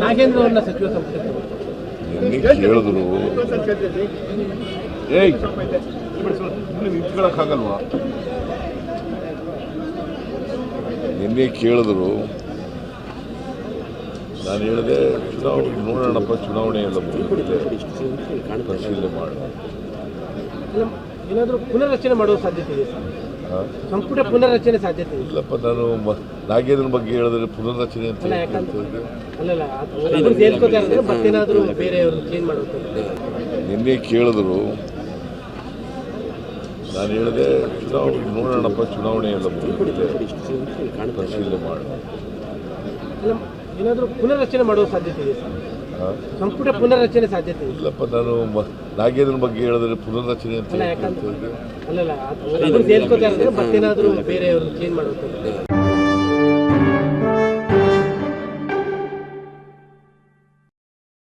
ನಾಗೇಂದ್ರ ಅವ್ರನ್ನ ಸಚಿವ ಸಂಪುಟಕ್ಕೆ ನಿನ್ನೆ ಕೇಳಿದ್ರು? ಏಯ್! ನಿಂತ್ಕೊಳಕ್ಕಾಗಲ್ವಾ? ನಿನ್ನೆ ಕೇಳಿದ್ರು. ನಾನು ಹೇಳಿದೆ ಚುನಾವಣೆ ನೋಡೋಣಪ್ಪ ಚುನಾವಣೆ ಎಲ್ಲ ಮುಗಿದಿದೆ ಪರಿಶೀಲನೆ ಮಾಡೋಣ. ಅಲ್ಲ, ಏನಾದರೂ ಪುನರ್ರಚನೆ ಮಾಡುವ ಸಾಧ್ಯತೆ ಇದೆ ಸರ್? ಸಂಪುಟ ಪುನರ್ರಚನೆ ಸಾಧ್ಯತೆ ಇಲ್ಲಪ್ಪ ನಾನು ನಾಗೇಂದ್ರನ ನಾಗೇಂದ್ರ ಬಗ್ಗೆ ಹೇಳಿದ್ರೆ ಪುನರ್ರಚನೆ ಅಂತ ನಿನ್ನೆ ಕೇಳಿದ್ರು ನಾನು ಹೇಳಿದೆ ಚುನಾವಣೆ ನೋಡೋಣಪ್ಪ ಚುನಾವಣೆ ಎಲ್ಲ ಪರಿಶೀಲನೆ ಅಲ್ಲ, ಏನಾದರೂ ಪುನರ್ರಚನೆ ಮಾಡುವ ಸಾಧ್ಯತೆ ಇದೆ? ಸಂಪುಟ ಪುನರ್ರಚನೆ ಸಾಧ್ಯತೆ ಇಲ್ಲಪ್ಪ ನಾನು ನಾಗೇಂದ್ರನ ನಾಗೇಂದ್ರ ಬಗ್ಗೆ ಹೇಳಿದ್ರೆ ಪುನರ್ರಚನೆ ಅಂತ